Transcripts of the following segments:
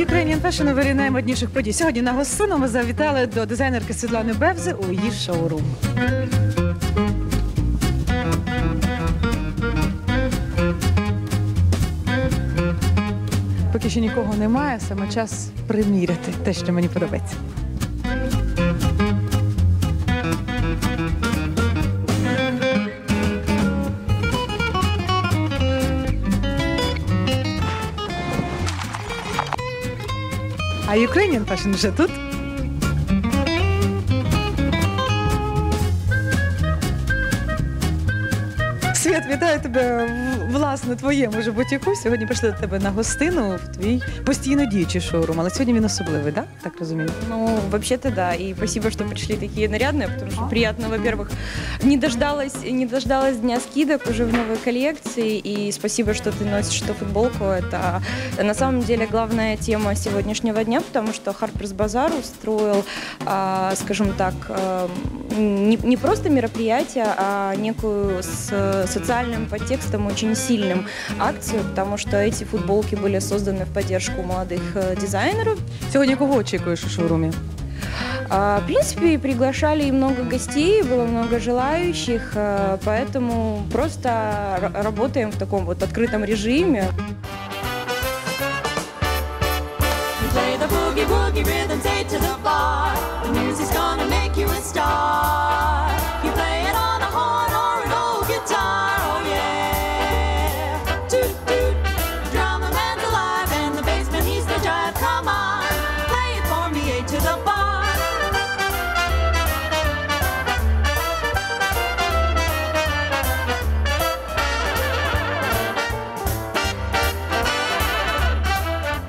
Ukrainian Fashion у вирі наймодніших подій. Сьогодні на гостину ми завітали до дизайнерки Світлани Бевзи у її шоурум. Поки що нікого немає, саме час приміряти те, що мені подобається. А Ukrainian Fashion вже тут. вітаю тебе в- власне твоєму ж бутіку. Сьогодні прийшли до тебе на гостину в твій постійно діючий шоурум, але сьогодні він особливий, так? Так розумію. Ну, вообще-то да. И спасибо, что пришли такие нарядные, потому что приятно, во-первых, не дождалась, не дождалась дня скидок уже в новой коллекции. И спасибо, что ты носишь эту футболку. Это на самом деле главная тема сегодняшнего дня, потому что Harper's Bazaar устроил, а, скажем так, а, не, не просто мероприятие, а некую с социальным подтекстом очень сильным акцию, потому что эти футболки были созданы в поддержку молодых э, дизайнеров, Сьогодні кого очікуєш у шоурумі? а, В принципе, приглашали и много гостей, было много желающих, а, поэтому просто р- работаем в таком вот открытом режиме. Play the boogie woogie rhythm, take to the bar. Make you a star. You play it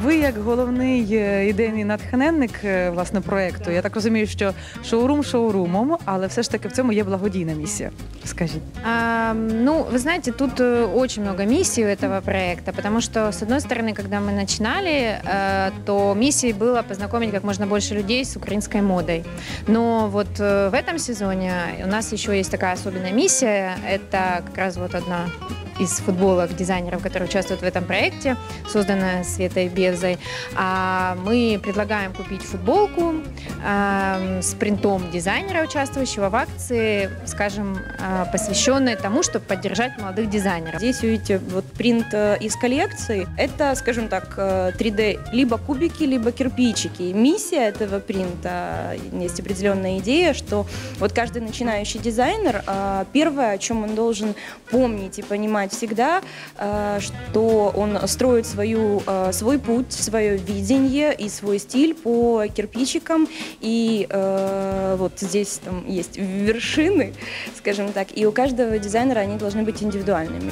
Ви як головний е, ідейний натхненник е, власне проекту. Я так розумію, що шоурум шоурумом, але все ж таки в цьому є благодійна місія. Скажіть. А, ну, вы знаете, тут э, очень много миссий у этого проекта, потому что, с одной стороны, когда мы начинали, э, то миссией было познакомить как можно больше людей с украинской модой. Но вот э, в этом сезоне у нас еще есть такая особенная миссия. Это как раз вот одна из футболок дизайнеров, которые участвуют в этом проекте, созданная Светой Бевзой. А мы предлагаем купить футболку эм, с принтом дизайнера, участвующего в акции, скажем, э, посвященной тому, чтобы поддержать молодых дизайнеров. Здесь увидите вот принт э, из коллекции. Это, скажем так, э, 3D либо кубики, либо кирпичики. Миссия этого принта, э, есть определенная идея, что вот каждый начинающий дизайнер, э, первое, о чем он должен помнить и понимать всегда, э, что он строит свою, э, свой путь, свое видение и свой стиль по кирпичикам. И э, вот здесь там есть вершины, скажем так, и у каждого дизайнера они должны быть индивидуальными.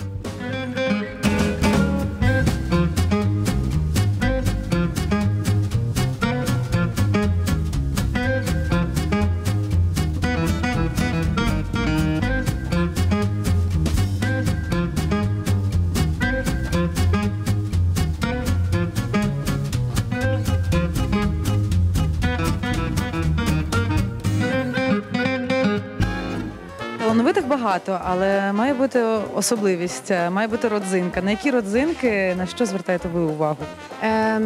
Талановитих багато, але має бути особливість, е, має бути родзинка. На які родзинки на що звертаєте ви увагу? Эм,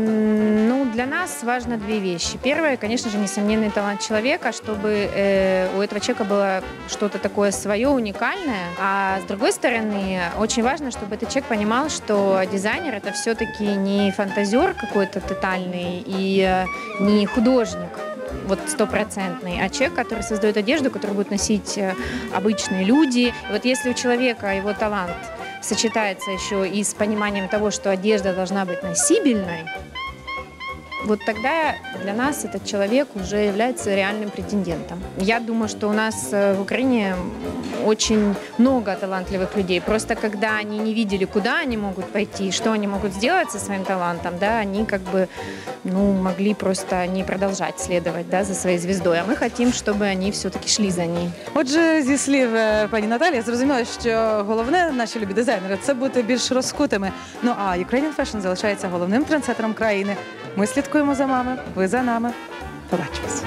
ну, для нас важно две вещи. Первое, конечно же, несомненный талант человека, чтобы э, у этого человека было что-то такое свое, уникальное. А с другой стороны, очень важно, чтобы этот человек понимал, что дизайнер это все-таки не фантазер какой-то тотальный и э, не художник вот стопроцентный, а человек, который создает одежду, которую будут носить э, обычные люди. И вот если у человека его талант сочетается еще и с пониманием того, что одежда должна быть носибельной, вот тогда для нас этот человек уже является реальным претендентом. Я думаю, что у нас э, в Украине очень много талантливых людей. Просто когда они не видели, куда они могут пойти, что они могут сделать со своим талантом, да, они как бы ну, могли просто не продолжать следовать да, за своей звездой. А мы хотим, чтобы они все-таки шли за ней. Отже, зі слів е, пані Наталі, я зрозуміла, що головне наші любі дизайнери це бути більш розкутими. Ну а Ukrainian Fashion залишається головним трендсетером країни. Ми слідкуємо за вами, ви за нами. Побачимось.